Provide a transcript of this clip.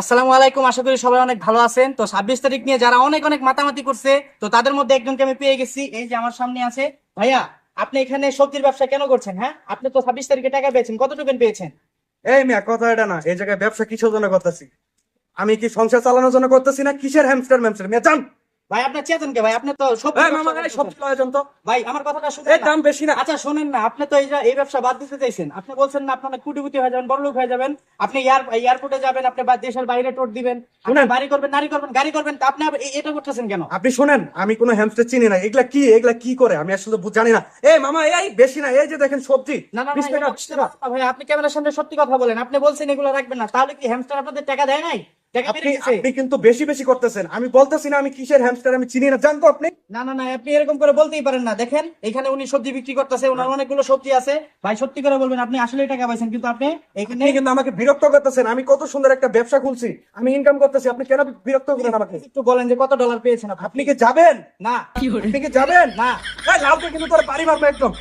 আসসালামু আলাইকুম, আশা করি সবাই অনেক ভালো আছেন। তো ছাব্বিশ তারিখ নিয়ে যারা অনেক অনেক মাতামাতি করছে, তো তাদের মধ্যে একজনকে আমি পেয়ে গেছি। এই যে আমার সামনে আছে। ভাইয়া, আপনি এখানে সবজির ব্যবসা কেন করছেন হ্যাঁ? আপনি তো ছাব্বিশ তারিখে টাকা পেয়েছেন কতটুকু পেয়েছেন? এই মিয়া, কথা এটা না, এই জায়গায় ব্যবসা কিসের জন্য করতেছি? আমি কি সংসার চালানোর জন্য করতেছি না কিসের হ্যামস্টার ম্যামস্টার মিয়া জান ভাই আপনার চেতন কে ভাই? আপনি তো। সবজি তো। ভাই আমার কথাটা শুনুন দাম বেশি না। আচ্ছা শোনেন না আপনি তো এই এই ব্যবসা বাদ দিতে চাইছেন। আপনি বলছেন না আপনি কুটিপুটি হয়ে যাবেন বড়লোক হয়ে যাবেন। আপনি এয়ারপোর্টে যাবেন আপনি দেশের বাইরে টোট দিবেন। বাড়ি করবেন নারী করবেন গাড়ি করবেন তা আপনি এটা করতেছেন কেন? আপনি শুনেন আমি কোনো হ্যামস্টার চিনি না। এগুলা কি এগুলা কি করে? আমি আসলে জানি না। এই মামা এই বেশি না এই যে দেখেন সবজি। না না ভাই। আপনি ক্যামেরার সামনে সত্যি কথা বলেন। আপনি বলছেন এগুলো রাখবেন না। তাহলে কি হ্যামস্টার আপনাদের টাকা দেয় নাই? আপনি বেড়ে গেছে? আপনি কিন্তু বেশি বেশি করতেছেন। আমি বলতেছি না আমি কিসের হ্যামস্টার আমি চিনি না। জান আপনি? না না না আপনি এরকম করে বলতেই পারেন না। দেখেন এখানে উনি সবজি বিক্রি করতেছে ওনার অনেকগুলো সবজি আছে। ভাই সত্যি করে বলবেন আপনি আসলেই টাকা পাইছেন কিন্তু আপনি এখানে কিন্তু আমাকে বিরক্ত করতেছেন। আমি কত সুন্দর একটা ব্যবসা খুলছি। আমি ইনকাম করতেছি আপনি কেন বিরক্ত করেন আমাকে? একটু বলেন যে কত ডলার পেয়েছেন আপনি? কি যাবেন? না। আপনি কি যাবেন? না। কিন্তু তোর বাড়ি মারবো একদম।